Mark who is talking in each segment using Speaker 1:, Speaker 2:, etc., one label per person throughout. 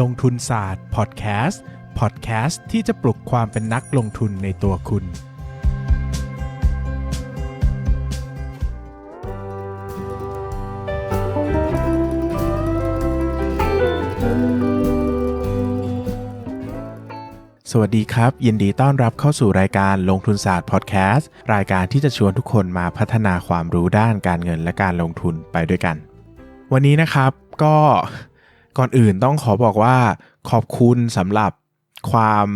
Speaker 1: ลงทุนศาสตร์พอดแคสต์พอดแคสต์ที่จะปลุกความเป็นนักลงทุนในตัวคุณ สวัสดีครับ ยินดีต้อนรับเข้าสู่รายการลงทุนศาสตร์พอดแคสต์รายการที่จะชวนทุกคนมาพัฒนาความรู้ด้านการเงินและการลงทุนไปด้วยกัน วันนี้นะครับก็ ก่อนอื่นต้องขอบอกว่าขอบคุณสำหรับความ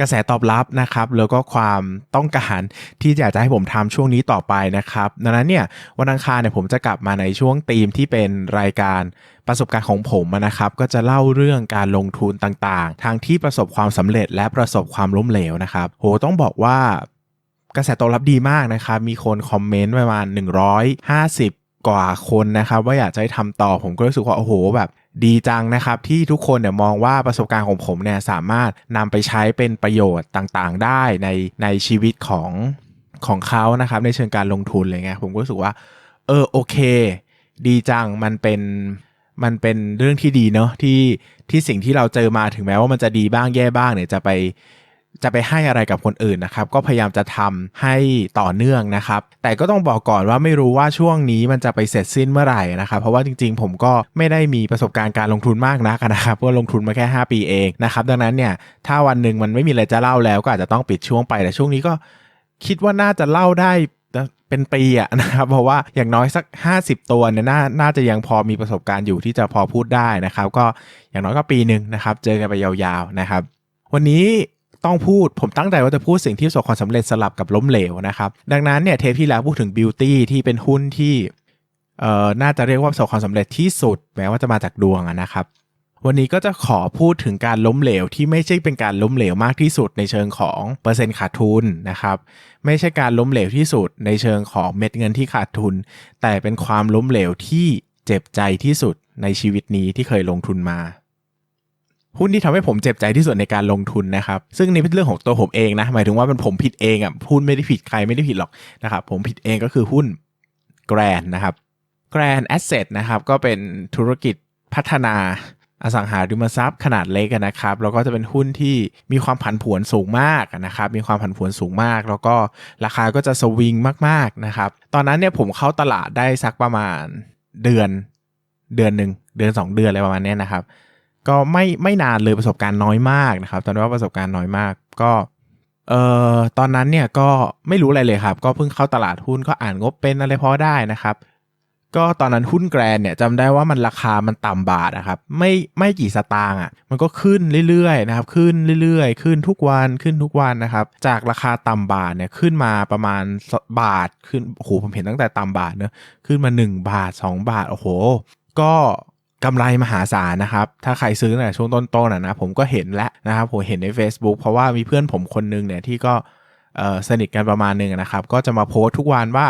Speaker 1: กระแสตอบรับนะครับ แล้วก็ความต้องการที่อยากจะให้ผมทำช่วงนี้ต่อไปนะครับดังนั้นเนี่ยวันอังคารเนี่ยผมจะกลับมาในช่วงธีมที่เป็นรายการประสบการณ์ของผมนะครับ ก็จะเล่าเรื่องการลงทุนต่างๆ ทางที่ประสบความสำเร็จและประสบความล้มเหลวนะครับ โหต้องบอกว่ากระแสตอบรับดีมากนะครับ มีคนคอมเมนต์ประมาณ 150 กว่าคนนะครับ ว่าอยากจะให้ทำต่อผมก็รู้สึกว่าโอ้โหแบบ ดีจังนะครับ ที่ทุกคนเนี่ยมองว่าประสบการณ์ของผมเนี่ยสามารถนำไปใช้เป็นประโยชน์ต่างๆ ได้ในในชีวิตของของเขานะครับในเชิงการลงทุนอะไรเงี้ยผมก็รู้สึกว่าเออโอเค ดีจังมันเป็นมันเป็นเรื่องที่ดีเนาะที่ที่สิ่งที่เราเจอมาถึงแม้ว่ามันจะดีบ้างแย่บ้างเนี่ยจะไป จะไปให้อะไรกับคนอื่นนะครับ ก็พยายามจะทำให้ต่อเนื่องนะครับ แต่ก็ต้องบอกก่อนว่าไม่รู้ว่าช่วงนี้มันจะไปเสร็จสิ้นเมื่อไหร่นะครับ เพราะว่าจริงๆ ผมก็ไม่ได้มีประสบการณ์การลงทุนมากนักนะครับเพราะลงทุนมาแค่ 5 ปีเองนะครับ ดังนั้นเนี่ยถ้าวันหนึ่งมันไม่มีอะไรจะเล่าแล้ว ก็อาจจะต้องปิดช่วงไปแต่ช่วงนี้ก็คิดว่าน่าจะเล่าได้เป็นปีอะนะครับเพราะว่าอย่างน้อยสัก 50 ตัวเนี่ยน่าน่าจะยังพอมีประสบการณ์อยู่ที่จะพอพูดได้นะครับ ก็อย่างน้อยก็ปีหนึ่งนะครับ เจอกันไปยาวๆนะครับ วันนี้ ต้องพูดผมตั้งใจว่าจะพูดสิ่งที่ประสบความสำเร็จสลับกับล้มเหลวนะครับ ดังนั้นเนี่ยเทปที่แล้วพูดถึงบิวตี้ที่เป็นหุ้นที่เอ่อน่าจะเรียกว่าประสบความสำเร็จที่สุด แม้ว่าจะมาจากดวงนะครับ วันนี้ก็จะขอพูดถึงการล้มเหลวที่ไม่ใช่เป็นการล้มเหลวมากที่สุดในเชิงของเปอร์เซ็นต์ขาดทุนนะครับ ไม่ใช่การล้มเหลวที่สุดในเชิงของเม็ดเงินที่ขาดทุน แต่เป็นความล้มเหลวที่เจ็บใจที่สุดในชีวิตนี้ที่เคยลงทุนมา หุ้นที่ทำให้ผมเจ็บใจที่สุดในการลงทุนนะครับ ซึ่งนี่เป็นเรื่องของตัวผมเองนะ หมายถึงว่าเป็นผมผิดเองอะหุ้นไม่ได้ผิดใครไม่ได้ผิดหรอกนะครับผมผิดเองก็คือหุ้นแกรนนะครับแกรนแอสเซทนะครับก็เป็นธุรกิจพัฒนาอสังหาริมทรัพย์ขนาดเล็กนะครับ แล้วก็จะเป็นหุ้นที่มีความผันผวนสูงมากนะครับ มีความผันผวนสูงมาก แล้วก็ราคาก็จะสวิงมากๆนะครับ ตอนนั้นเนี่ยผมเข้าตลาดได้สักประมาณเดือนเดือนหนึ่งเดือน 2 เดือนอะไรประมาณนี้นะครับ ก็ไม่ไม่นานเลยประสบการณ์น้อยมากนะครับตอนนั้นว่าประสบการณ์น้อยมากก็เอ่อตอนนั้นเนี่ยก็ไม่รู้อะไรเลยครับ ก็เพิ่งเข้าตลาดหุ้นก็อ่านงบเป็นอะไรพอได้นะครับ ก็ตอนนั้นหุ้นแกรนเนี่ยจำได้ว่ามันราคามันต่ำบาทนะครับไม่ไม่กี่สตางค์อะมันก็ขึ้นเรื่อยๆนะครับขึ้นเรื่อยๆ ขึ้นทุกวันขึ้นทุกวันนะครับ จากราคาต่ำบาทเนี่ยขึ้นมาประมาณบาทขึ้นโอ้โหผมเห็นตั้งแต่ต่ำบาทเนอะขึ้นมา 1 บาท 2 บาทโอ้โห ก็ กำไรมหาศาลนะครับ ถ้าใครซื้อในช่วงต้นๆนะนะผมก็เห็นแล้วนะครับผมเห็นใน Facebook เพราะว่ามีเพื่อนผมคนนึงเนี่ยที่ก็สนิทกันประมาณหนึ่งนะครับ ก็จะมาโพสต์ทุกวันว่า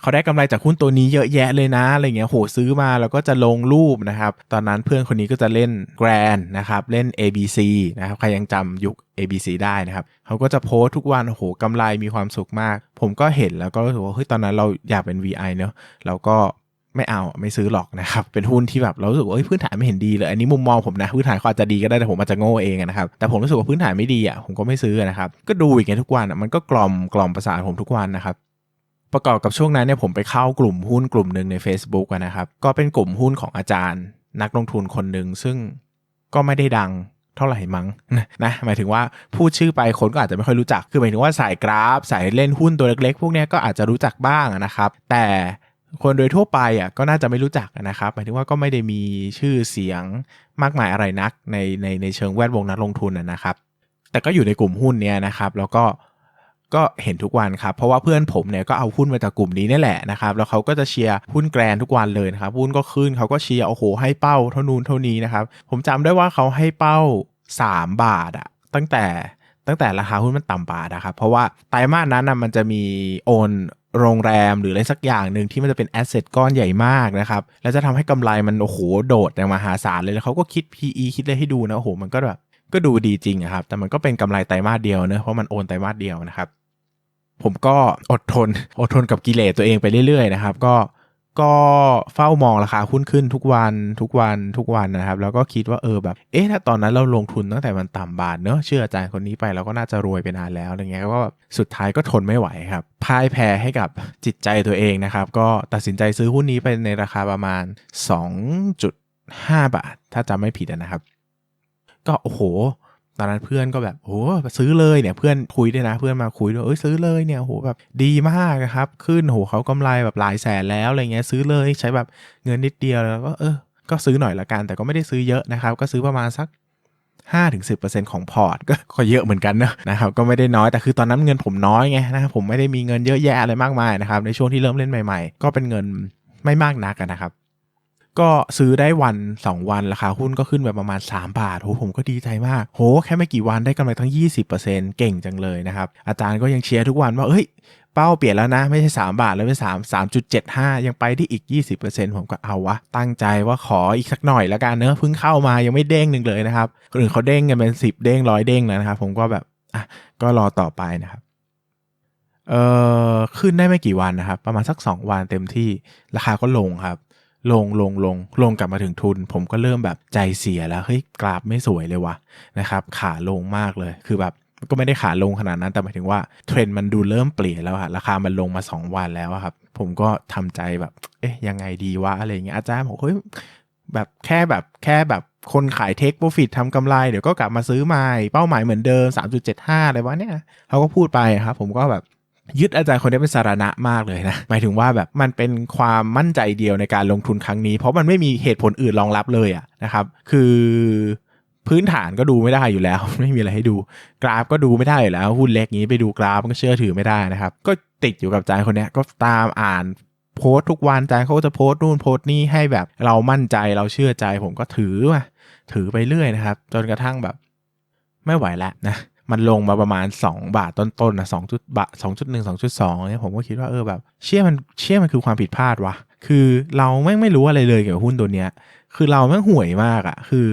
Speaker 1: เขาได้กำไรจากหุ้นตัวนี้เยอะแยะเลยนะอะไรเงี้ยโหซื้อมาแล้วก็จะลงรูปนะครับ ตอนนั้นเพื่อนคนนี้ก็จะเล่น Grand นะครับ เล่น ABC นะครับ ใครยังจำยุค ABC ได้นะครับเขาก็จะโพสต์ทุกวันโหกำไรมีความสุขมาก ผมก็เห็นแล้วก็รู้สึกว่าเฮ้ยตอนนั้นเราอยากเป็น VI เนอะเราก็ ไม่เอาไม่ซื้อหรอกนะครับ เป็นหุ้นที่แบบเรารู้สึกว่าพื้นฐานไม่เห็นดีเลยอันนี้มุมมองผมนะพื้นฐานเขาอาจจะดีก็ได้แต่ผมอาจจะโง่เองนะครับแต่ผมรู้สึกว่าพื้นฐานไม่ดีอะผมก็ไม่ซื้อนะครับก็ดูอย่างเงี้ยทุกวันมันก็กล่อมกล่อมประสาทผมทุกวันนะครับประกอบกับช่วงนั้นเนี่ยผมไปเข้ากลุ่มหุ้นกลุ่มหนึ่งใน Facebook นะครับก็เป็นกลุ่มหุ้นของอาจารย์ นักลงทุนคนหนึ่งซึ่งก็ไม่ได้ดังเท่าไหร่มั้งนะหมายถึงว่าพูดชื่อไปคนก็อาจจะไม่ค่อยรู้จักคือหมายถึงว่าสายกราฟสายเล่นหุ้นตัวเล็กๆ พวกนี้ก็อาจจะรู้จักบ้างนะครับ แต่ คนโดยทั่วไปอะก็น่าจะไม่รู้จักนะครับหมายถึงว่าก็ไม่ได้มีชื่อเสียงมากมายอะไรนักในในในเชิงแวดวงนักลงทุนนะครับ แต่ก็อยู่ในกลุ่มหุ้นเนี้ยนะครับ แล้วก็ก็เห็นทุกวันครับเพราะว่าเพื่อนผมเนี่ยก็เอาหุ้นมาจากกลุ่มนี้นี่แหละนะครับแล้วเขาก็จะเชียร์หุ้นแกรนทุกวันเลยนะครับหุ้นก็ขึ้นเขาก็เชียร์โอ้โหให้เป้าเท่านู้นเท่านี้นะครับ ผมจำได้ว่าเขาให้เป้า 3 บาทอะตั้งแต่ตั้งแต่ราคาหุ้นมันต่ำบาทนะครับเพราะว่าไตรมาสนั้นนะมันจะมีโอน โรงแรมหรืออะไรสักอย่างหนึ่งที่มันจะเป็นแอสเซทก้อนใหญ่มากนะครับ แล้วจะทำให้กำไรมันโอ้โหโดดอย่างมหาศาลเลยแล้วเขาก็คิด PE คิดเลยให้ดูนะโอ้โหมันก็แบบก็ดูดีจริงครับ แต่มันก็เป็นกำไรไตรมาสเดียวเนอะเพราะมันโอนไตรมาสเดียวนะครับ ผมก็อดทนอดทนกับกิเลสตัวเองไปเรื่อยๆนะครับ ก็ ก็เฝ้ามองราคาหุ้นขึ้นทุกวันทุกวันทุกวันนะครับ แล้วก็คิดว่าเออแบบเอ๊ะถ้าตอนนั้นเราลงทุนตั้งแต่มันต่ำบาทเนอะเชื่ออาจารย์คนนี้ไปเราก็น่าจะรวยไปนานแล้วอะไรเงี้ยก็สุดท้ายก็ทนไม่ไหวครับพ่ายแพ้ให้กับจิตใจตัวเองนะครับ ก็ตัดสินใจซื้อหุ้นนี้ไปในราคาประมาณ 2.5 บาท ถ้าจำไม่ผิดนะครับ ก็โอ้โห ตอนนั้นเพื่อนก็แบบโอ้ซื้อเลยเนี่ยเพื่อนคุยด้วยนะ เพื่อนมาคุยด้วยเอ้ยซื้อเลยเนี่ยโหแบบดีมากนะครับ ขึ้นโหเขากำไรแบบหลายแสนแล้วอะไรเงี้ยซื้อเลยใช้แบบเงินนิดเดียวแล้วก็เออก็ซื้อหน่อยละกัน แต่ก็ไม่ได้ซื้อเยอะนะครับ ก็ซื้อประมาณสัก5-10%ของพอร์ตก็เยอะเหมือนกันนะนะครับก็ไม่ได้น้อยแต่คือตอนนั้นเงินผมน้อยไงนะครับผมไม่ได้มีเงินเยอะแยะอะไรมากมายนะครับในช่วงที่เริ่มเล่นใหม่ ๆ ก็เป็นเงินไม่มากนักนะครับ ก็ซื้อได้วัน 2 วันราคาหุ้นก็ขึ้นแบบประมาณ 3 บาทโหผมก็ดีใจมาก โห แค่ไม่กี่วันได้กำไรทั้ง 20%เก่งจังเลยนะครับ อาจารย์ก็ยังเชียร์ทุกวันว่าเฮ้ยเป้าเปลี่ยนแล้วนะ ไม่ใช่ 3 บาท แล้วเป็น3 3.75 ยังไปที่อีก 20%ผมก็เอาวะ ตั้งใจว่าขออีกสักหน่อยแล้วกันเนอะเพิ่งเข้ามายังไม่เด้งหนึ่งเลยนะครับคนอื่นเขาเด้งกันเป็น 10 เด้งร้อยเด้งแล้วนะครับผมก็แบบอะก็รอต่อไปนะครับเอ่อขึ้นได้ไม่กี่วันนะครับ ประมาณสัก 2 วันเต็มที่ราคาก็ลงครับ ลงลงลงลงกลับมาถึงทุน ผมก็เริ่มแบบใจเสียแล้วเฮ้ยกราฟไม่สวยเลยวะนะครับ ขาลงมากเลยคือแบบก็ไม่ได้ขาลงขนาดนั้นแต่หมายถึงว่าเทรนด์มันดูเริ่มเปลี่ยนแล้วอะราคามันลงมา 2 วันแล้วครับ ผมก็ทำใจแบบ เอ๊ะยังไงดีวะอะไรเงี้ยอาจารย์บอกเฮ้ยแบบแค่แบบแค่แบบคนขายเทคโปรฟิตทำกำไรเดี๋ยวก็กลับมาซื้อใหม่เป้าหมายเหมือนเดิม 3.75 อะไรวะเนี่ยเขาก็พูดไปครับ ผมก็แบบ ยึดอาจารย์คนนี้เป็นสาระมากเลยนะหมายถึงว่าแบบมันเป็นความมั่นใจเดียวในการลงทุนครั้งนี้ เพราะมันไม่มีเหตุผลอื่นรองรับเลยอะนะครับ คือพื้นฐานก็ดูไม่ได้อยู่แล้ว ไม่มีอะไรให้ดู กราฟก็ดูไม่ได้อยู่แล้วหุ้นเล็กนี้ไปดูกราฟก็เชื่อถือไม่ได้นะครับ ก็ติดอยู่กับอาจารย์คนนี้ก็ตามอ่านโพสทุกวันอาจารย์เขาจะโพสนู่นโพสนี่ให้แบบเรามั่นใจเราเชื่อใจผมก็ถือมาถือไปเรื่อยนะครับ จนกระทั่งแบบไม่ไหวแล้วนะ มันลงมาประมาณ 2 บาทต้นๆนะสองจุดบาทสองจุดหนึ่งสองจุดสองเนี่ยผมก็คิดว่าเออแบบ เชื่อมันเชื่อมันคือความผิดพลาดวะคือเราไม่ไม่รู้อะไรเลยเกี่ยวกับหุ้นตัวเนี้ย คือเราแม่งห่วยมากอะ่ะคือ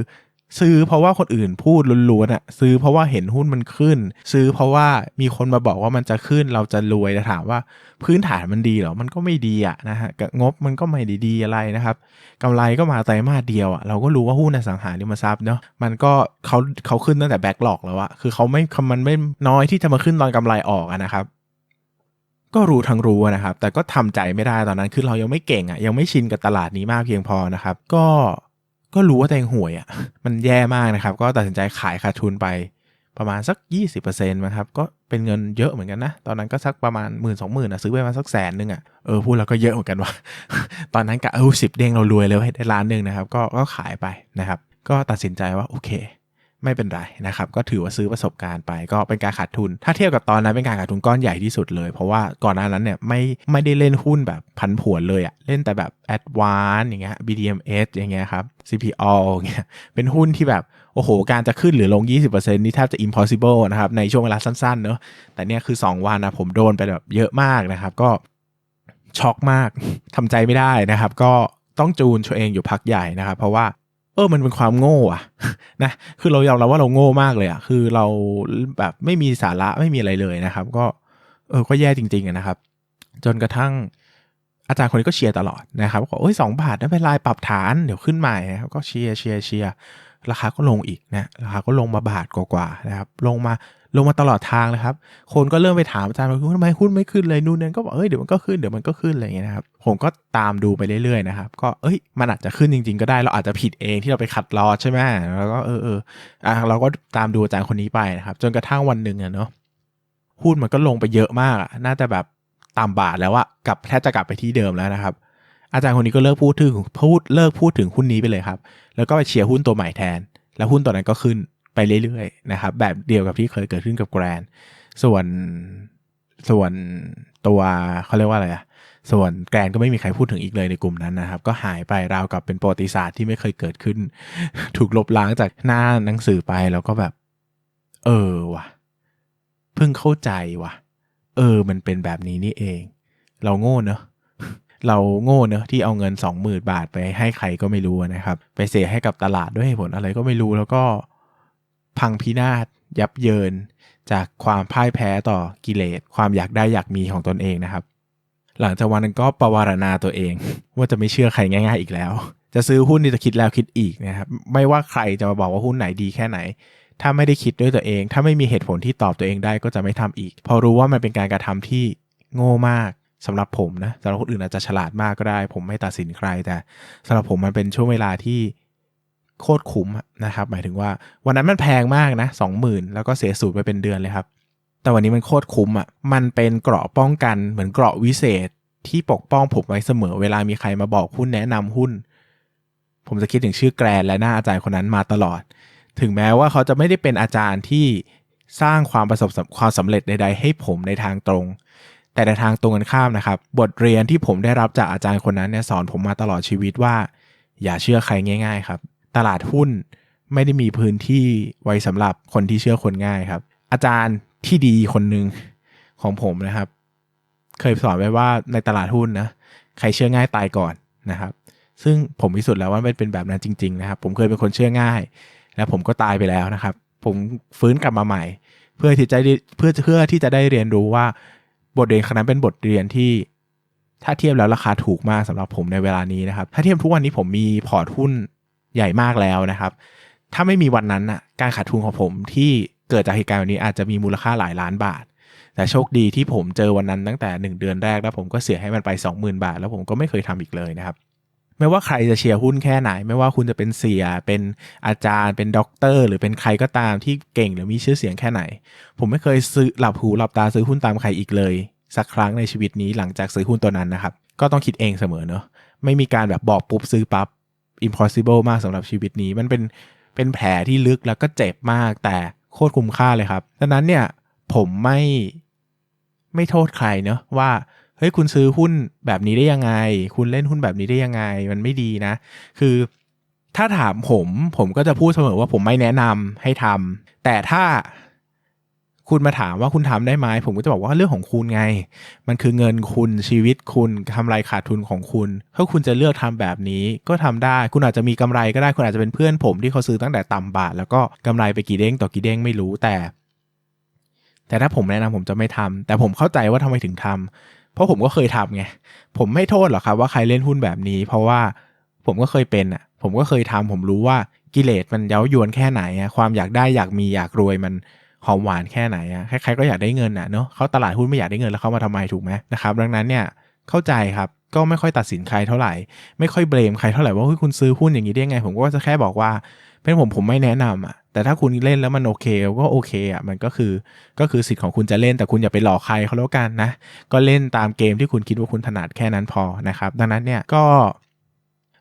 Speaker 1: ซื้อเพราะว่าคนอื่นพูดล้วนๆอะซื้อเพราะว่าเห็นหุ้นมันขึ้น ซื้อเพราะว่ามีคนมาบอกว่ามันจะขึ้นเราจะรวยแต่ถามว่าพื้นฐานมันดีหรอมันก็ไม่ดีอะนะฮะงบมันก็ไม่ดีดีอะไรนะครับกำไรก็มาไตรมาสเดียวอะเราก็รู้ว่าหุ้นในสังหาริมทรัพย์เนาะมันก็เขาเขาขึ้นตั้งแต่แบ็กหลอกแล้วอะคือเขาไม่มันไม่น้อยที่จะมาขึ้นตอนกำไรออกนะครับก็รู้ทั้งรู้นะครับ แต่ก็ทำใจไม่ได้ตอนนั้น คือเรายังไม่เก่งอะยังไม่ชินกับตลาดนี้มากเพียงพอนะครับ ก็ ก็รู้ว่าตัวเองห่วยอะ่ะ มันแย่มากนะครับ ก็ตัดสินใจขายขาดทุนไปประมาณสัก 20%นะครับ ก็เป็นเงินเยอะเหมือนกันนะ ตอนนั้นก็สักประมาณหมื่นสองหมื่นอะซื้อไปมาสักแสนนึงอะ เออพูดแล้วก็เยอะเหมือนกันว่ะ ตอนนั้นกะเออสิบเด้งเรารวยเลยได้ล้านหนึ่งนะครับ ก็ก็ขายไปนะครับ ก็ตัดสินใจว่าโอเค ไม่เป็นไรนะครับ ก็ถือว่าซื้อประสบการณ์ไปก็เป็นการขาดทุน ถ้าเทียบกับตอนนั้นเป็นการขาดทุนก้อนใหญ่ที่สุดเลย เพราะว่าก่อนหน้านั้นเนี่ยไม่ไม่ได้เล่นหุ้นแบบพันผวนเลยอะเล่นแต่แบบ a d v a n c e อย่างเงี้ย BDMs อย่างเงี้ยครับ CPO อย่างเงี้ยเป็นหุ้นที่แบบโอ้โห การจะขึ้นหรือลง 20%นี่แทบจะ impossible นะครับ ในช่วงเวลาสั้นๆเนอะแต่เนี่ยคือ 2 วันนะผมโดนไปแบบเยอะมากนะครับ ก็ช็อกมากทำใจไม่ได้นะครับ ก็ต้องจูนตัวเองอยู่พักใหญ่นะครับ เพราะว่า ออมันเป็นความโง่อะนะคือเรายอมรับว่าเราโง่มากเลยอะคือเราแบบไม่มีสาระไม่มีอะไรเลยนะครับ ก็เออก็แย่จริงๆนะครับ จนกระทั่งอาจารย์คนนี้ก็เชียร์ตลอดนะครับบอกโอ้ยสองบาทไม่เป็นลายปรับฐานเดี๋ยวขึ้นใหม่นะครับก็เชียร์เชียร์เชียร์ราคาก็ลงอีกนะราคาก็ลงมาบาทกว่าๆนะครับ ลงมา ลงมาตลอดทางเลยครับ คนก็เริ่มไปถามอาจารย์ว่าทำไมหุ้นไม่ขึ้นเลยนู่นนั่นก็บอกเอ้ยเดี๋ยวมันก็ขึ้นเดี๋ยวมันก็ขึ้นอะไรอย่างเงี้ยนะครับผมก็ตามดูไปเรื่อยๆนะครับก็เอ้ยมันอาจจะขึ้นจริง ๆ ก็ได้เราอาจจะผิดเองที่เราไปขัดลอใช่ไหมแล้วก็เออเอออะเราก็ตามดูอาจารย์คนนี้ไปนะครับ จนกระทั่งวันหนึ่งอะเนาะหุ้นมันก็ลงไปเยอะมากน่าจะแบบต่ำบาทแล้วอะกลับแทบจะกลับไปที่เดิมแล้วนะครับ อาจารย์คนนี้ก็เลิกพูดถึงพูดเลิกพูดถึงหุ้นนี้ไปเลยครับ แล้วก็ไปเชียร์หุ้นตัวใหม่แทน แล้วหุ้นตัวนั้นก็ขึ้น ไปเรื่อยๆนะครับ แบบเดียวกับที่เคยเกิดขึ้นกับแกรนส่วนส่วนตัวเขาเรียกว่าอะไรอะส่วนแกรนก็ไม่มีใครพูดถึงอีกเลยในกลุ่มนั้นนะครับ ก็หายไปราวกับเป็นประวัติศาสตร์ที่ไม่เคยเกิดขึ้น ถูกลบล้างจากหน้าหนังสือไปแล้วก็แบบ เออว่ะเพิ่งเข้าใจว่ะ เออ มันเป็นแบบนี้นี่เอง เราโง่เนอะเราโง่เนอะที่เอาเงินสองหมื่นบาทไปให้ใครก็ไม่รู้นะครับ ไปเสียให้กับตลาดด้วยผลอะไรก็ไม่รู้แล้วก็ พังพินาศยับเยิน จากความพ่ายแพ้ต่อกิเลสความอยากได้อยากมีของตนเองนะครับ หลังจากวันนั้นก็ประวารณาตัวเอง ว่าจะไม่เชื่อใครง่าย ๆ อีกแล้ว จะซื้อหุ้นนี่จะคิดแล้วคิดอีกนะครับไม่ว่าใครจะมาบอกว่าหุ้นไหนดีแค่ไหน ถ้าไม่ได้คิดด้วยตัวเอง ถ้าไม่มีเหตุผลที่ตอบตัวเองได้ก็จะไม่ทำอีก พอรู้ว่ามันเป็นการกระทำที่โง่มากสำหรับผมนะสำหรับคนอื่นอาจจะฉลาดมากก็ได้ ผมไม่ตัดสินใครแต่สำหรับผมมันเป็นช่วงเวลาที่ โคตรคุ้มนะครับ หมายถึงว่าวันนั้นมันแพงมากนะสองหมื่นแล้วก็เสียสูตรไปเป็นเดือนเลยครับ แต่วันนี้มันโคตรคุ้มอะมันเป็นเกราะป้องกันเหมือนเกราะวิเศษที่ปกป้องผมไว้เสมอ เวลามีใครมาบอกหุ้นแนะนำหุ้น ผมจะคิดถึงชื่อแกรนและหน้าอาจารย์คนนั้นมาตลอด ถึงแม้ว่าเขาจะไม่ได้เป็นอาจารย์ที่สร้างความประสบความสำเร็จใด ๆ ให้ผมในทางตรง แต่ในทางตรงกันข้ามนะครับ บทเรียนที่ผมได้รับจากอาจารย์คนนั้นเนี่ยสอนผมมาตลอดชีวิตว่า อย่าเชื่อใครง่าย ๆ ครับ ตลาดหุ้นไม่ได้มีพื้นที่ไว้สำหรับคนที่เชื่อคนง่ายครับ อาจารย์ที่ดีคนหนึ่งของผมนะครับ เคยสอนไว้ว่าในตลาดหุ้นนะใครเชื่อง่ายตายก่อนนะครับ ซึ่งผมพิสูจน์แล้วว่ามันเป็นแบบนั้นจริง ๆ นะครับ ผมเคยเป็นคนเชื่อง่าย แล้วผมก็ตายไปแล้วนะครับ ผมฟื้นกลับมาใหม่ เพื่อที่จะเพื่อเพื่อที่จะได้เรียนรู้ว่าบทเรียนครั้งนั้นเป็นบทเรียนที่ ถ้าเทียบแล้วราคาถูกมากสำหรับผมในเวลานี้นะครับ ถ้าเทียบทุกวันนี้ผมมีพอร์ตหุ้น ใหญ่มากแล้วนะครับ ถ้าไม่มีวันนั้นอะการขาดทุนของผมที่เกิดจากเหตุการณ์วันนี้อาจจะมีมูลค่าหลายล้านบาท แต่โชคดีที่ผมเจอวันนั้นตั้งแต่ 1 เดือนแรกแล้วผมก็เสียให้มันไป 20,000 บาท แล้วผมก็ไม่เคยทำอีกเลยนะครับไม่ว่าใครจะเชียร์หุ้นแค่ไหน ไม่ว่าคุณจะเป็นเสีย เป็นอาจารย์ เป็นด็อกเตอร์ หรือเป็นใครก็ตามที่เก่งหรือมีชื่อเสียงแค่ไหน ผมไม่เคยซื้อหลับหูหลับตาซื้อหุ้นตามใครอีกเลย สักครั้งในชีวิตนี้หลังจากซื้อหุ้นตัวนั้นนะครับ ก็ต้องคิดเองเสมอเนอะไม่มีการแบบบอกปุ๊บซื้อปับ๊บ impossible มากสำหรับชีวิตนี้ มันเป็นเป็นแผลที่ลึกแล้วก็เจ็บมากแต่โคตรคุ้มค่าเลยครับดังนั้นเนี่ยผมไม่ไม่โทษใครเนอะว่าเฮ้ยคุณซื้อหุ้นแบบนี้ได้ยังไง คุณเล่นหุ้นแบบนี้ได้ยังไง มันไม่ดีนะ คือถ้าถามผมผมก็จะพูดเสมอว่าผมไม่แนะนำให้ทำแต่ถ้า คุณมาถามว่าคุณทำได้ไหมผมก็จะบอกว่าเรื่องของคุณไง มันคือเงินคุณชีวิตคุณทำไรขาดทุนของคุณ ถ้าคุณจะเลือกทำแบบนี้ก็ทำได้ คุณอาจจะมีกำไรก็ได้คุณอาจจะเป็นเพื่อนผมที่เขาซื้อตั้งแต่ต่ำบาท แล้วก็กำไรไปกี่เด้งต่อกี่เด้งไม่รู้แต่ แต่ถ้าผมแนะนำผมจะไม่ทำแต่ผมเข้าใจว่าทำไมถึงทำเพราะผมก็เคยทำไงผมไม่โทษหรอกครับว่าใครเล่นหุ้นแบบนี้ เพราะว่าผมก็เคยเป็นอะผมก็เคยทำผมรู้ว่ากิเลสมันเย้ายวนแค่ไหนความอยากได้อยากมีอยากรวยมัน หอมหวานแค่ไหนอะใครๆก็อยากได้เงินอะเนาะเขาตลาดหุ้นไม่อยากได้เงินแล้วเขามาทำไมถูกไหมนะครับดังนั้นเนี่ยเข้าใจครับก็ไม่ค่อยตัดสินใครเท่าไหร่ ไม่ค่อยเบรมใครเท่าไหร่ว่าเฮ้ยคุณซื้อหุ้นอย่างนี้ได้ไง ผมก็จะแค่บอกว่า เป็นผมผมไม่แนะนำอะแต่ถ้าคุณเล่นแล้วมันโอเคก็โอเคอะมันก็คือก็คือสิทธิ์ของคุณจะเล่นแต่คุณอย่าไปหลอกใครเขาแล้วกันนะ ก็เล่นตามเกมที่คุณคิดว่าคุณถนัดแค่นั้นพอนะครับ ดังนั้นเนี่ยก็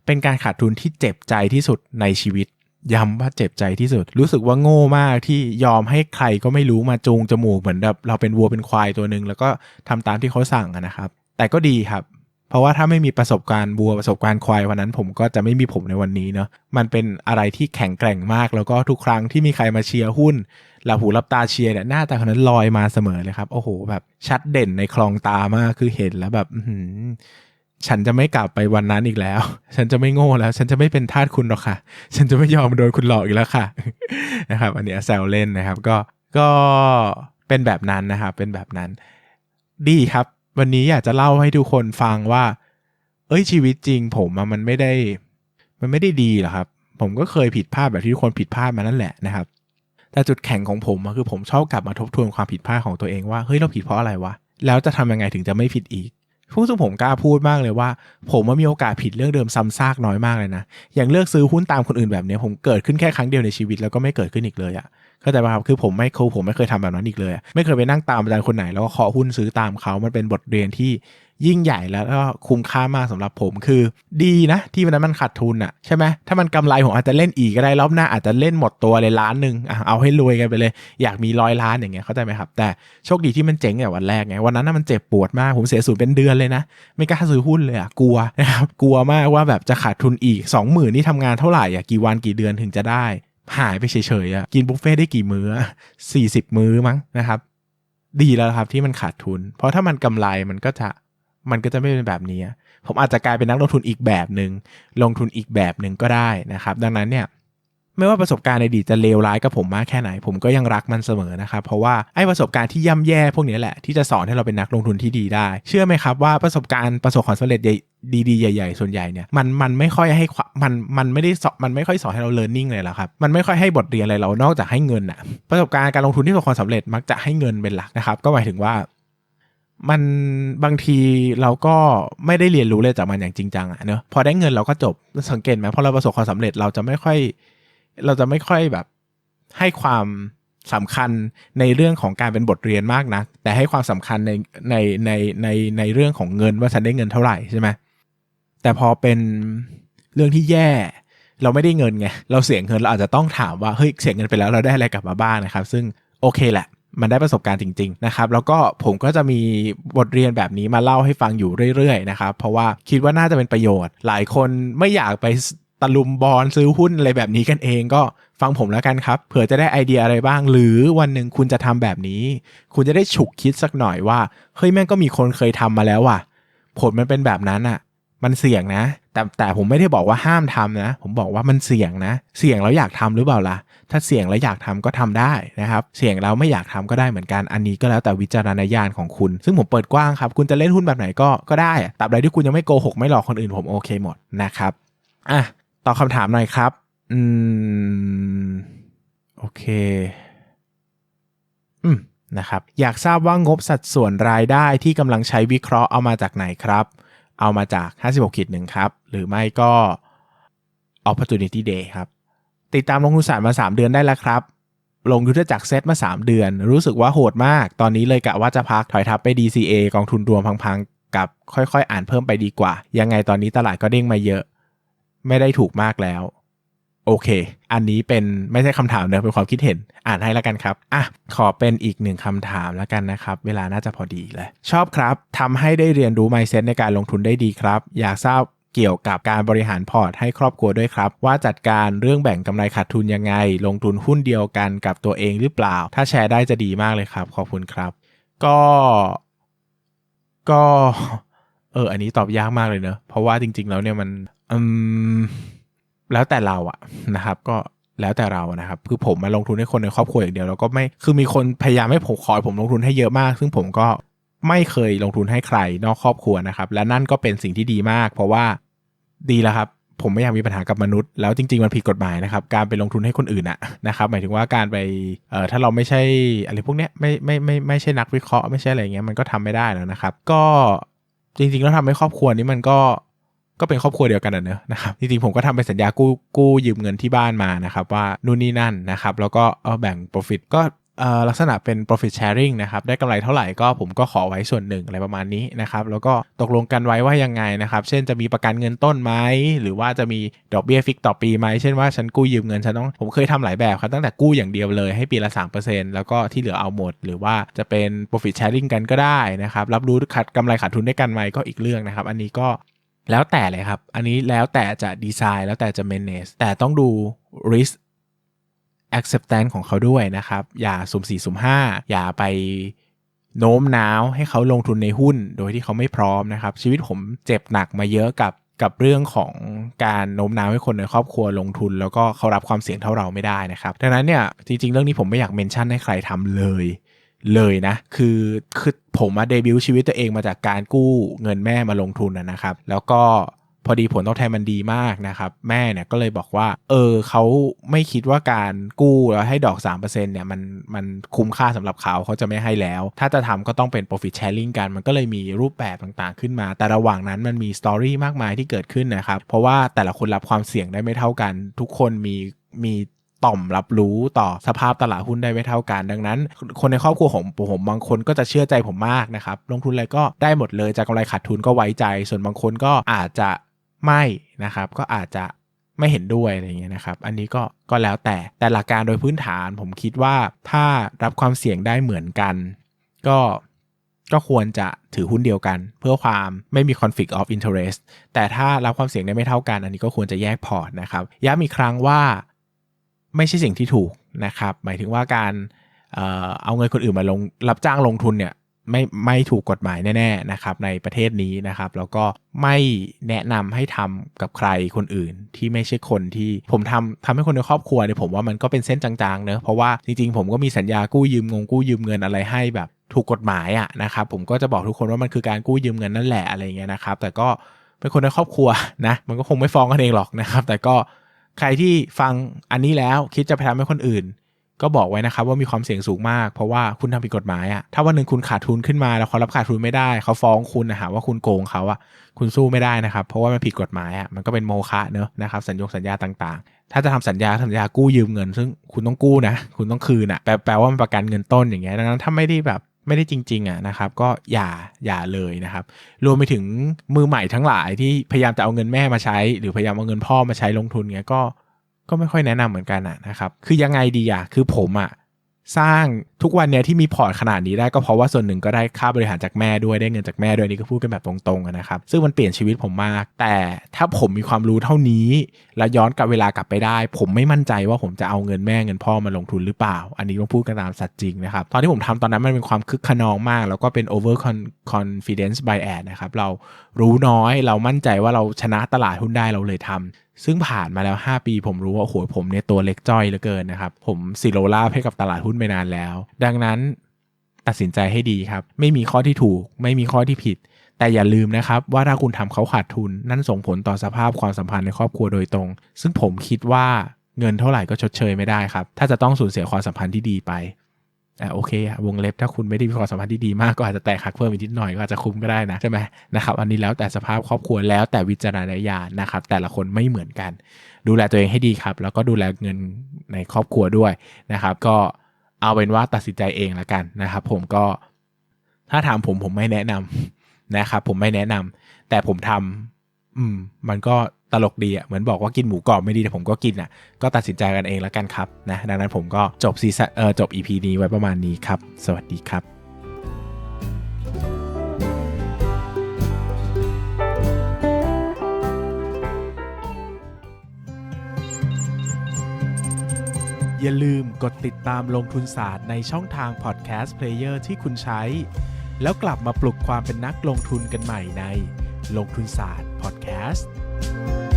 Speaker 1: เป็นการขาดทุนที่เจ็บใจที่สุดในชีวิต ย้ำว่าเจ็บใจที่สุด รู้สึกว่าโง่มากที่ยอมให้ใครก็ไม่รู้มาจูงจมูกเหมือนแบบเราเป็นวัวเป็นควายตัวหนึ่งแล้วก็ทำตามที่เขาสั่งนะครับ แต่ก็ดีครับ เพราะว่าถ้าไม่มีประสบการณ์วัวประสบการณ์ควายวันนั้น ผมก็จะไม่มีผมในวันนี้เนาะมันเป็นอะไรที่แข็งแกร่งมาก แล้วก็ทุกครั้งที่มีใครมาเชียร์หุ้นหลับหูรับตาเชียร์เนี่ยหน้าตาคนนั้นลอยมาเสมอเลยครับโอ้โหแบบชัดเด่นในคลองตามากคือเห็นแล้วแบบ ฉันจะไม่กลับไปวันนั้นอีกแล้ว ฉันจะไม่โง่แล้ว ฉันจะไม่เป็นทาสคุณหรอกค่ะ ฉันจะไม่ยอมโดนคุณหลอกอีกแล้วค่ะ นะครับ อันนี้แซวเล่นนะครับ ก็ ก็เป็นแบบนั้นนะครับ เป็นแบบนั้น ดีครับ วันนี้อยากจะเล่าให้ทุกคนฟังว่า เอ้ยชีวิตจริง ผมมันไม่ได้ มันไม่ได้ดีหรอกครับ ผมก็เคยผิดพลาดแบบที่ทุกคนผิดพลาดมานั่นแหละนะครับ แต่จุดแข็งของผมคือผมชอบกลับมาทบทวนความผิดพลาดของตัวเองว่า เฮ้ยเราผิดเพราะอะไรวะ แล้วจะทำยังไงถึงจะไม่ผิดอีก พูดซึ่งผมกล้าพูดมากเลยว่า ผมว่ามีโอกาสผิดเรื่องเดิมซ้ำซากน้อยมากเลยนะ อย่างเลือกซื้อหุ้นตามคนอื่นแบบนี้ผมเกิดขึ้นแค่ครั้งเดียวในชีวิตแล้วก็ไม่เกิดขึ้นอีกเลยอะเข้าใจป่ะครับคือผมไม่เคยผมไม่เคยทำแบบนั้นอีกเลย ไม่เคยไปนั่งตามอาจารย์คนไหนแล้วก็เคาะหุ้นซื้อตามเขามันเป็นบทเรียนที่ ยิ่งใหญ่แล้วก็คุ้มค่ามากสำหรับผมคือ ดีนะ ที่วันนั้นมันขาดทุนอะใช่ไหมถ้ามันกำไรผมอาจจะเล่นอีกก็ได้รอบหน้าอาจจะเล่นหมดตัวเลยล้านหนึ่งเอาให้รวยกันไปเลย อยากมีร้อยล้านอย่างเงี้ยเข้าใจไหมครับ แต่โชคดีที่มันเจ๋งอย่วันแรกไงวันนั้นน่ะมันเจ็บปวดมากผมเสียสูญเป็นเดือนเลยนะ ไม่กล้าซื้อหุ้นเลยอะกลัวนะครับกลัวมากว่าแบบจะขาดทุนอีก 2 0,000นี่ทำงานเท่าไหร่อะกี่วันกี่เดือนถึงจะได้หายไปเฉยๆอะกินบุฟเฟ่ได้กี่มื้อสี่สิบมื้อมั้งนะครับ ดีแล้วครับที่มันขาดทุน เพราะถ้ามันกำไรมันก็จะ มันก็จะไม่เป็นแบบนี้ ผมอาจจะกลายเป็นนักลงทุนอีกแบบหนึ่งลงทุนอีกแบบหนึ่งก็ได้นะครับ ดังนั้นเนี่ยไม่ว่าประสบการณ์ในอดีตจะเลวร้ายกับผมมากแค่ไหน ผมก็ยังรักมันเสมอนะครับ เพราะว่าไอ้ประสบการณ์ที่ย่ำแย่พวกนี้แหละที่จะสอนให้เราเป็นนักลงทุนที่ดีได้ เชื่อไหมครับว่าประสบการณ์ประสบความสำเร็จดีๆใหญ่ ๆ ส่วนใหญ่เนี่ยมันมันไม่ค่อยให้มันมันไม่ได้สอนมันไม่ค่อยสอนให้เรา learning เลยหรอครับมันไม่ค่อยให้บทเรียนอะไรเรานอกจากให้เงินอะประสบการณ์การลงทุนที่ประสบความสำเร็จมักจะให้เงินเป็นหลักนะครับก็หมายถึงว่า มันบางทีเราก็ไม่ได้เรียนรู้เลยจากมันอย่างจริงจังอะเนอะพอได้เงินเราก็จบสังเกตไหมพอเราประสบความสำเร็จเราจะไม่ค่อย เราจะไม่ค่อยแบบให้ความสำคัญในเรื่องของการเป็นบทเรียนมากนะแต่ให้ความสำคัญในในในในในเรื่องของเงินว่าฉันได้เงินเท่าไหร่ใช่ไหมแต่พอเป็นเรื่องที่แย่ เราไม่ได้เงินไงเราเสียเงินเราอาจจะต้องถามว่าเฮ้ยเสียเงินไปแล้วเราได้อะไรกลับมาบ้างนะครับ ซึ่งโอเคแหละ มันได้ประสบการณ์จริง ๆ นะครับ แล้วก็ผมก็จะมีบทเรียนแบบนี้มาเล่าให้ฟังอยู่เรื่อย ๆ นะครับ เพราะว่าคิดว่าน่าจะเป็นประโยชน์ หลายคนไม่อยากไปตะลุมบอลซื้อหุ้นอะไรแบบนี้กันเองก็ฟังผมแล้วกันครับ เผื่อจะได้ไอเดียอะไรบ้าง หรือวันหนึ่งคุณจะทำแบบนี้ คุณจะได้ฉุกคิดสักหน่อยว่าเฮ้ยแม่งก็มีคนเคยทำมาแล้วว่ะ ผลมันเป็นแบบนั้นอะ่ะ มันเสี่ยงนะ แต่แต่ผมไม่ได้บอกว่าห้ามทำนะ ผมบอกว่ามันเสี่ยงนะ เสี่ยงแล้วอยากทำหรือเปล่าล่ะ ถ้าเสี่ยงแล้วอยากทำก็ทำได้นะครับ เสี่ยงแล้วไม่อยากทำก็ได้เหมือนกัน อันนี้ก็แล้วแต่วิจารณญาณของคุณ ซึ่งผมเปิดกว้างครับ คุณจะเล่นหุ้นแบบไหนก็ก็ได้ตราบใดที่คุณยังไม่โกหกไม่หลอกคนอื่นผมโอเคหมดนะครับ อะ ตอบคำถามหน่อยครับ อืม โอเค อืมนะครับ อยากทราบว่างบสัดส่วนรายได้ที่กำลังใช้วิเคราะห์เอามาจากไหนครับ เอามาจาก 56ขีดหนึ่งครับ หรือไม่ก็ Opportunity Day ครับ ติดตามลงทุนศาสตร์มา 3 เดือนได้แล้วครับ ลงยุทธจักรเซตมา 3 เดือน รู้สึกว่าโหดมาก ตอนนี้เลยกะว่าจะพักถอยทับไป DCA กองทุนรวมพังๆ กับค่อยๆ อ่านเพิ่มไปดีกว่า ยังไงตอนนี้ตลาดก็เด้งมาเยอะ ไม่ได้ถูกมากแล้ว โอเค อันนี้เป็นไม่ใช่คำถามเนอะเป็นความคิดเห็น อ่านให้แล้วกันครับ อะ ขอเป็นอีกหนึ่งคำถามแล้วกันนะครับ เวลาน่าจะพอดีเลย ชอบครับ ทำให้ได้เรียนรู้ mindset ในการลงทุนได้ดีครับ อยากทราบเกี่ยวกับการบริหารพอร์ตให้ครอบครัวด้วยครับ ว่าจัดการเรื่องแบ่งกำไรขาดทุนยังไง ลงทุนหุ้นเดียวกันกับตัวเองหรือเปล่า ถ้าแชร์ได้จะดีมากเลยครับ ขอบคุณครับ ก็ ก็ เออ อันนี้ตอบยากมากเลยเนอะเพราะว่าจริง ๆ แล้วเนี่ยมันอืม แล้วแต่เราอะนะครับ ก็แล้วแต่เรานะครับคือผมมาลงทุนให้คนในครอบครัวอย่างเดียวแล้วก็ไม่คือมีคนพยายามให้ผมคอยผมลงทุนให้เยอะมาก ซึ่งผมก็ไม่เคยลงทุนให้ใครนอกครอบครัวนะครับ และนั่นก็เป็นสิ่งที่ดีมาก เพราะว่าดีแล้วครับ ผมไม่อยากมีปัญหากับมนุษย์ แล้วจริง ๆ มันผิดกฎหมายนะครับ การไปลงทุนให้คนอื่นอะนะครับ หมายถึงว่าการไปเอ่อถ้าเราไม่ใช่อะไรพวกเนี้ยไม่ไม่ไม่ไม่ใช่นักวิเคราะห์ไม่ใช่อะไรเงี้ยมันก็ทำไม่ได้แล้วนะครับ ก็จริงๆแล้วทำให้ครอบครัวนี้มันก็ ก็เป็นครอบครัวเดียวกันนะนะครับจริงๆผมก็ทำเป็นสัญญากู้กู้ยืมเงินที่บ้านมานะครับว่านู่นนี่นั่นนะครับแล้วก็เอาแบ่ง profit ก็ลักษณะเป็น profit sharing นะครับได้กำไรเท่าไหร่ก็ผมก็ขอไว้ส่วนหนึ่งอะไรประมาณนี้นะครับแล้วก็ตกลงกันไว้ว่ายังไงนะครับเช่นจะมีประกันเงินต้นไหมหรือว่าจะมีดอกเบี้ยฟิกต่อปีไหมเช่นว่าฉันกู้ยืมเงินฉันต้องผมเคยทำหลายแบบครับตั้งแต่กู้อย่างเดียวเลยให้ปีละ 3%แล้วก็ที่เหลือเอาหมด หรือว่าจะเป็น profit sharing กันก็ได้นะครับรับรู้ขาดกำไรขาดทุนด้วยกันไหมก็อีกเรื่องนะครับอันนี้ก็ แล้วแต่เลยครับ อันนี้แล้วแต่จะดีไซน์แล้วแต่จะ manage แต่ต้องดู risk acceptance ของเขาด้วยนะครับ อย่าสุ่มสี่สุ่มห้าอย่าไปโน้มน้าวให้เขาลงทุนในหุ้นโดยที่เขาไม่พร้อมนะครับ ชีวิตผมเจ็บหนักมาเยอะกับกับเรื่องของการโน้มน้าวให้คนในครอบครัวลงทุน แล้วก็เขารับความเสี่ยงเท่าเราไม่ได้นะครับ ดังนั้นเนี่ยจริงๆ เรื่องนี้ผมไม่อยากเมนชั่นให้ใครทำเลย เลยนะ คือคือผมมาเดบิวต์ชีวิตตัวเองมาจากการกู้เงินแม่มาลงทุนนะครับ แล้วก็พอดีผลตอบแทนมันดีมากนะครับ แม่เนี่ยก็เลยบอกว่า เออเขาไม่คิดว่าการกู้แล้วให้ดอก 3%เนี่ยมันมันคุ้มค่าสำหรับเขาเขาจะไม่ให้แล้ว ถ้าจะทำก็ต้องเป็น profit sharing กัน มันก็เลยมีรูปแบบต่างๆขึ้นมา แต่ระหว่างนั้นมันมีสตอรี่มากมายที่เกิดขึ้นนะครับ เพราะว่าแต่ละคนรับความเสี่ยงได้ไม่เท่ากัน ทุกคนมีมี ต่อมรับรู้ต่อสภาพตลาดหุ้นได้ไม่เท่ากัน ดังนั้น คนในครอบครัวของผมบางคนก็จะเชื่อใจผมมากนะครับ ลงทุนอะไรก็ได้หมดเลยจากกำไรขาดทุนก็ไว้ใจ ส่วนบางคนก็อาจจะไม่นะครับ ก็อาจจะไม่เห็นด้วยอะไรเงี้ยนะครับ อันนี้ก็ก็แล้วแต่แต่หลักการโดยพื้นฐานผมคิดว่าถ้ารับความเสี่ยงได้เหมือนกัน ก็ก็ควรจะถือหุ้นเดียวกัน เพื่อความไม่มี conflict of interest แต่ถ้ารับความเสี่ยงได้ไม่เท่ากัน อันนี้ก็ควรจะแยกพอร์ตนะครับ ย้ำอีกครั้งว่า ไม่ใช่สิ่งที่ถูกนะครับ หมายถึงว่าการเอาเงินคนอื่นมาลงรับจ้างลงทุนเนี่ยไม่ไม่ถูกกฎหมายแน่ๆนะครับในประเทศนี้นะครับ แล้วก็ไม่แนะนำให้ทำกับใครคนอื่นที่ไม่ใช่คนที่ผมทำทำให้คนในครอบครัวเนี่ยผมว่ามันก็เป็นเส้นจางๆเนอะเพราะว่าจริงๆ ผมก็มีสัญญากู้ยืมงงกู้ยืมเงินอะไรให้แบบถูกกฎหมายอะนะครับผมก็จะบอกทุกคนว่ามันคือการกู้ยืมเงินนั่นแหละอะไรเงี้ยนะครับ แต่ก็เป็นคนในครอบครัวนะมันก็คงไม่ฟ้องกันเองหรอกนะครับ แต่ก็ ใครที่ฟังอันนี้แล้วคิดจะไปทำให้คนอื่น ก็บอกไว้นะครับว่ามีความเสี่ยงสูงมากเพราะว่าคุณทำผิดกฎหมายอะถ้าวันหนึ่งคุณขาดทุนขึ้นมาแล้วเขารับขาดทุนไม่ได้ เขาฟ้องคุณนะฮะว่าคุณโกงเขาอะคุณสู้ไม่ได้นะครับ เพราะว่ามันผิดกฎหมายอะมันก็เป็นโมฆะเนอะนะครับสัญญงสัญญาต่างๆ ถ้าจะทำสัญญาสัญญากู้ยืมเงิน ซึ่งคุณต้องกู้นะ คุณต้องคืนอะแปลแปลว่ามันประกันเงินต้นอย่างเงี้ยดังนั้นถ้าไม่ได้แบบ ไม่ได้จริง ๆอะนะครับ ก็อย่าอย่าเลยนะครับ รวมไปถึงมือใหม่ทั้งหลายที่พยายามจะเอาเงินแม่มาใช้ หรือพยายามเอาเงินพ่อมาใช้ลงทุนเงี้ยก็ก็ไม่ค่อยแนะนำเหมือนกันอะนะครับ คือยังไงดีอะคือผมอะ สร้างทุกวันเนี้ยที่มีพอร์ตขนาดนี้ได้ก็เพราะว่าส่วนหนึ่งก็ได้ค่าบริหารจากแม่ด้วยได้เงินจากแม่ด้วยนี่ก็พูดกันแบบตรงๆนะครับซึ่งมันเปลี่ยนชีวิตผมมาก แต่ถ้าผมมีความรู้เท่านี้ แล้วย้อนกลับเวลากลับไปได้ ผมไม่มั่นใจว่าผมจะเอาเงินแม่เงินพ่อมาลงทุนหรือเปล่า อันนี้ต้องพูดกันตามสัตว์จริงนะครับตอนที่ผมทำตอนนั้นมันเป็นความคึกขนองมาก แล้วก็เป็น over confidence bias นะครับเรารู้น้อยเรามั่นใจว่าเราชนะตลาดหุ้นได้เราเลยทำ ซึ่งผ่านมาแล้ว 5 ปีผมรู้ว่า โอ้โห ผมเนี่ยตัวเล็กจ้อยเหลือเกินนะครับ ผมสิโรลาให้กับตลาดหุ้นไปนานแล้ว ดังนั้นตัดสินใจให้ดีครับ ไม่มีข้อที่ถูก ไม่มีข้อที่ผิด แต่อย่าลืมนะครับว่าถ้าคุณทำเขาขาดทุน นั่นส่งผลต่อสภาพความสัมพันธ์ในครอบครัวโดยตรง ซึ่งผมคิดว่าเงินเท่าไหร่ก็ชดเชยไม่ได้ครับ ถ้าจะต้องสูญเสียความสัมพันธ์ที่ดีไป อะโอเคอะวงเล็บถ้าคุณไม่ได้มีความสัมพันธ์ที่ดีมากก็อาจจะแตกหักเพิ่มอีกนิดหน่อยก็อาจจะคุ้มก็ได้นะใช่ไหมนะครับอันนี้แล้วแต่สภาพครอบครัวแล้วแต่วิจารณญาณนะครับแต่ละคนไม่เหมือนกัน ดูแลตัวเองให้ดีครับ แล้วก็ดูแลเงินในครอบครัวด้วยนะครับ ก็เอาเป็นว่าตัดสินใจเองละกันนะครับ ผมก็ถ้าถามผมผมไม่แนะนำนะครับ ผมไม่แนะนำแต่ผมทำอืม มันก็ ตลกดีอะเหมือนบอกว่ากินหมูกรอบไม่ดีแต่ผมก็กินอะก็ตัดสินใจกันเองแล้วกันครับนะดังนั้นผมก็จบซีซั่นเออจบ EP นี้ไว้ประมาณนี้ครับ สวัสดีครับอย่าลืมกดติดตามลงทุนศาสตร์ในช่องทางพอดแคสต์เพลเยอร์ที่คุณใช้ แล้วกลับมาปลุกความเป็นนักลงทุนกันใหม่ในลงทุนศาสตร์พอดแคสต์ you